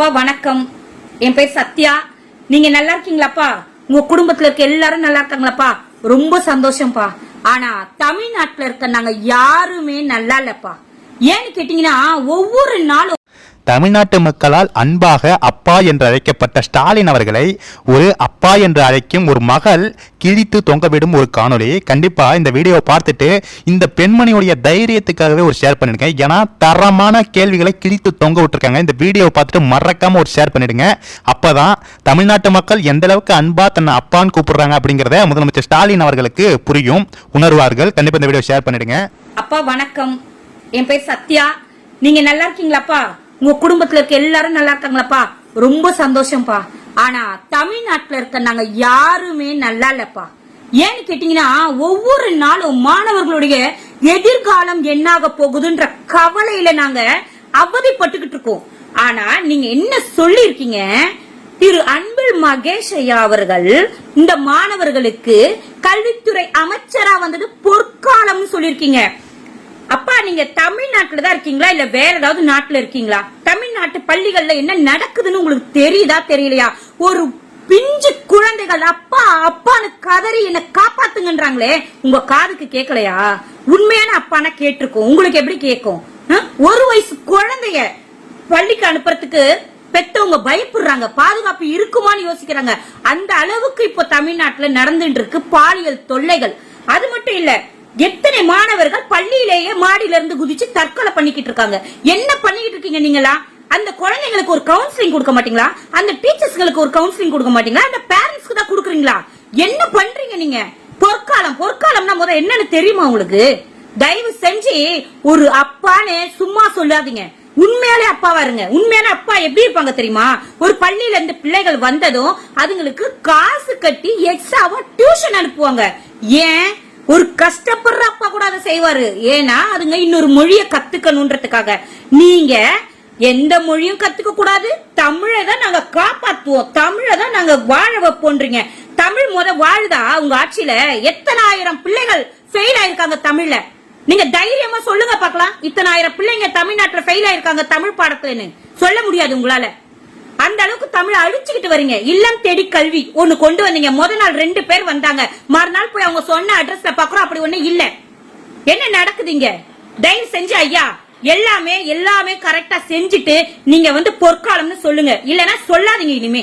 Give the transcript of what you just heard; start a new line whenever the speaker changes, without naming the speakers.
அப்பா வணக்கம். என் பேர் சத்யா. நீங்க நல்லா இருக்கீங்களாப்பா? உங்க குடும்பத்துல இருக்க எல்லாரும் நல்லா இருக்காங்களாப்பா? ரொம்ப சந்தோஷம்ப்பா. ஆனா தமிழ்நாட்டுல இருக்க நாங்க யாருமே நல்லா இல்லப்பா. ஏன்னு கேட்டீங்கன்னா ஒவ்வொரு நாளும்
தமிழ்நாட்டு மக்களால் அன்பாக அப்பா என்று அழைக்கப்பட்ட ஸ்டாலின் அவர்களை ஒரு அப்பா என்று அழைக்கும் ஒரு மகள் கிழித்து தொங்கவிடும் ஒரு காணொளி. கண்டிப்பாக இந்த வீடியோவை பார்த்துட்டு இந்த பெண்மணியுடைய தைரியத்துக்காகவே ஒரு ஷேர் பண்ணிடுங்க. ஏன்னா தரமான கேள்விகளை கிழித்து தொங்க விட்டுருக்காங்க. இந்த வீடியோவை பார்த்துட்டு மறக்காம ஒரு ஷேர் பண்ணிடுங்க. அப்பதான் தமிழ்நாட்டு மக்கள் எந்த அளவுக்கு அன்பா தன்னை அப்பான்னு கூப்பிடுறாங்க அப்படிங்கிறத முதலமைச்சர் ஸ்டாலின் அவர்களுக்கு புரியும் உணர்வார்கள். கண்டிப்பாக இந்த வீடியோ ஷேர் பண்ணிடுங்க.
அப்பா வணக்கம். என் பேர் சத்யா. நீங்க நல்லா இருக்கீங்களாப்பா? உங்க குடும்பத்துல இருக்க எல்லாரும் நல்லா இருக்காங்களாப்பா? ரொம்ப சந்தோஷம்ப்பா. ஆனா தமிழ்நாட்டுல இருக்க நாங்க யாருமே நல்லா இல்லப்பா. ஏன்னு கேட்டீங்கன்னா ஒவ்வொரு நாளும் மாணவர்களுடைய எதிர்காலம் என்னாக போகுதுன்ற கவலையில நாங்க அவதிப்பட்டுக்கிட்டு இருக்கோம். ஆனா நீங்க என்ன சொல்லிருக்கீங்க திரு அன்பில் மகேஷ் ஐயா அவர்கள் இந்த மாணவர்களுக்கு கல்வித்துறை அமைச்சரா வந்தது பொற்காலம்னு சொல்லிருக்கீங்க நீங்க தமிழ்நாட்டுல தான் இருக்கீங்களா? இல்ல வேற ஏதாவது நாட்டுல இருக்கீங்களா? தமிழ்நாட்டு பள்ளிகள்ல என்ன நடக்குதுன்னு உங்களுக்கு தெரியுதா தெரியலையா? ஒரு பிஞ்சு குழந்தைகள் அப்பா அப்பான்னு கதறி என்ன காப்பாத்துங்கன்றாங்களே உங்க காதுக்கு கேட்கலையா உண்மையான அப்பானா கேட்டிருக்கோம். உங்களுக்கு எப்படி கேட்கும்? ஒரு வயசு குழந்தைய பள்ளிக்கு அனுப்புறதுக்கு பெத்தவங்க பயப்படுறாங்க. பாதுகாப்பு இருக்குமான்னு யோசிக்கிறாங்க. அந்த அளவுக்கு இப்போ தமிழ்நாட்டுல நடந்துட்டு இருக்கு பாலியல் தொல்லைகள். அது மட்டும் இல்ல எத்தனை மாணவர்கள் பள்ளியிலேயே மாடியில இருந்து குதிச்சு தற்கொலை பண்ணிக்கிட்டு இருக்காங்க? என்ன பண்ணிக்கிட்டு இருக்கீங்க நீங்களா? அந்த குழந்தைங்களுக்கு ஒரு கவுன்சிலிங் கொடுக்க மாட்டீங்களா? அந்த டீச்சர்ஸ்களுக்கு ஒரு கவுன்சிலிங் கொடுக்க மாட்டீங்களா? அந்த பேரண்ட்ஸ்க்கு தான் கொடுக்குறீங்களா? என்ன பண்றீங்க நீங்க? பொற்காலம் பொற்காலம்னா முதல் என்னன்னு தெரியுமா உங்களுக்கு? தயவு செஞ்சு ஒரு அப்பான்னு சும்மா சொல்லாதீங்க. உண்மையாலே அப்பாவா இருங்க. உண்மையான அப்பா எப்படி இருப்பாங்க தெரியுமா? ஒரு பள்ளியில இருந்து பிள்ளைகள் வந்ததும் அதுங்களுக்கு காசு கட்டி எக்ஸ்ட்ராவா டியூஷன் அனுப்புவாங்க. ஏன்? ஒரு கஷ்டப்படுற அப்பா கூட அதை செய்வாரு. ஏன்னா அதுங்க இன்னொரு மொழிய கத்துக்கணுன்றதுக்காக. நீங்க எந்த மொழியும் கத்துக்க கூடாது. தமிழை தான் நாங்க காப்பாத்துவோம். தமிழை தான் நாங்க வாழ வைப்போன்றீங்க. தமிழ் முத வாழுதா? உங்க ஆட்சியில எத்தனை ஆயிரம் பிள்ளைகள் ஃபெயில் ஆயிருக்காங்க தமிழ்ல? நீங்க தைரியமா சொல்லுங்க பார்க்கலாம். இத்தனை ஆயிரம் பிள்ளைங்க தமிழ்நாட்டுல ஃபெயில் ஆயிருக்காங்க தமிழ் பாடத்துலன்னு. சொல்ல முடியாது உங்களால. அந்த அளவுக்கு தமிழ் அழிச்சுக்கிட்டு வரீங்க. இல்லம் தேடி கல்வி. ஒண்ணு கொண்டு வந்தீங்க. முத நாள் ரெண்டு பேர் வந்தாங்க. மறுநாள் போய் அவங்க சொன்ன அட்ரஸ்ல பாக்குறோம். அப்படி ஒண்ணு இல்ல. என்ன நடக்குதுங்க தயவு செஞ்சு ஐயா எல்லாமே எல்லாமே கரெக்டா செஞ்சுட்டு நீங்க வந்து பொற்காலம்னு சொல்லுங்க. இல்லனா சொல்லாதீங்க இனிமே.